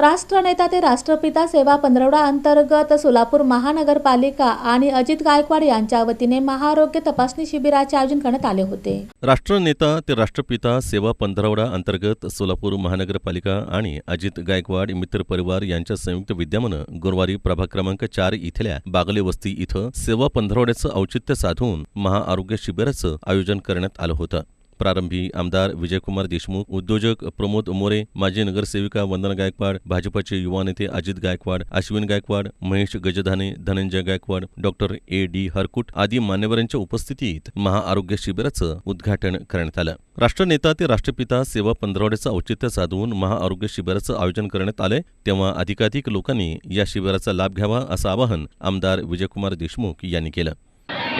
राष्ट्रनेता ते राष्ट्रपिता सेवा पंधरवडा अंतर्गत सोलापूर महानगरपालिका आणि अजित गायकवाड यांच्या वतीने महाआरोग्य तपासणी शिबिराचे आयोजन करण्यात आले होते. राष्ट्रनेता ते राष्ट्रपिता सेवा पंधरवडा अंतर्गत सोलापूर महानगरपालिका आणि अजित गायकवाड मित्र परिवार यांच्या संयुक्त विद्यमानं गुरुवारी प्रभाग क्रमांक चार इथल्या बागले वस्ती इथं सेवा पंधरवड्याचं औचित्य साधून महाआरोग्य शिबिराचं आयोजन करण्यात आलं होतं. प्रारंभी आमदार विजयकुमार देशमुख उद्योजक प्रमोद मोरे माजी नगरसेविका वंदना गायकवाड भाजपाचे युवा नेते Ajit Gaikwad Ashwin Gaikwad Mahesh Gajdhane Dhananjay Gaikwad doctor A D Harkut आदी मान्यवरांच्या उपस्थितीत महाआरोग्य शिबिराचं उद्घाटन करण्यात आलं. राष्ट्रनेता ते राष्ट्रपिता सेवा पंधरवड्याचं औचित्य साधून महाआरोग्य शिबिराचं आयोजन करण्यात आलंय तेव्हा अधिकाधिक लोकांनी या शिबिराचा लाभ घ्यावा असं आवाहन आमदार विजयकुमार देशमुख यांनी केलं.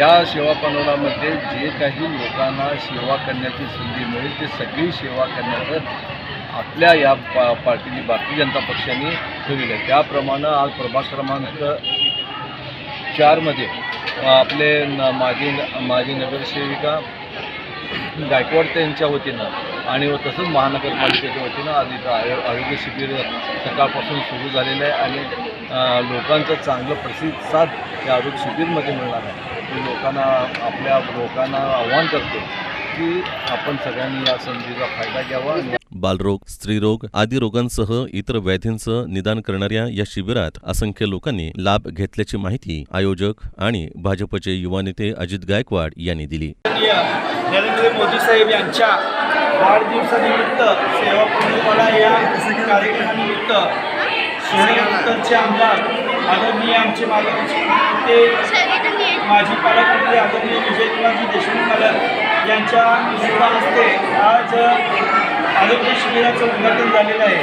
या सेवा पंधरवड्यामध्ये जे काही लोकांना सेवा करण्याची संधी मिळेल ते सगळी सेवा करण्याचं आपल्या या पा पार्टीने भारतीय जनता पक्षाने ठेवलेलं आहे. त्याप्रमाणे आज प्रभाग क्रमांक चारमध्ये आपले न माजी माजी नगरसेविका गायकवाड त्यांच्या वतीनं आणि व तसंच महानगरपालिकेच्या वतीनं आज इथं आयो आरोग्य शिबिर सकाळपासून सुरू झालेलं आहे आणि लोकांचा लोकांचं चांगलं प्रतिसाद या आरोग्य शिबिरमध्ये मिळणार आहे. मी लोकांना आपल्या लोकांना आव्हान करतो की आपण सगळ्यांनी या संधीचा फायदा घ्यावा आणि बालरोग स्त्रीरोग आदी रोगांसह इतर व्याधींचं निदान करणाऱ्या या शिबिरात असंख्य लोकांनी लाभ घेतल्याची माहिती आयोजक आणि भाजपचे युवा नेते अजित गायकवाड यांनी दिली. नरेंद्र मोदी साहेब यांच्या वाढदिवसानिमित्त सेवा पूर्णपणा या कार्यक्रमानिमित्त शहर आमदार आदरणीय आमचे मार्गदर्शक माजी पालकमंत्री आदरणीय विजयकुमारजी देशमुख पालक यांच्या हस्ते आज आरोग्य शिबिराचं उद्घाटन झालेलं आहे.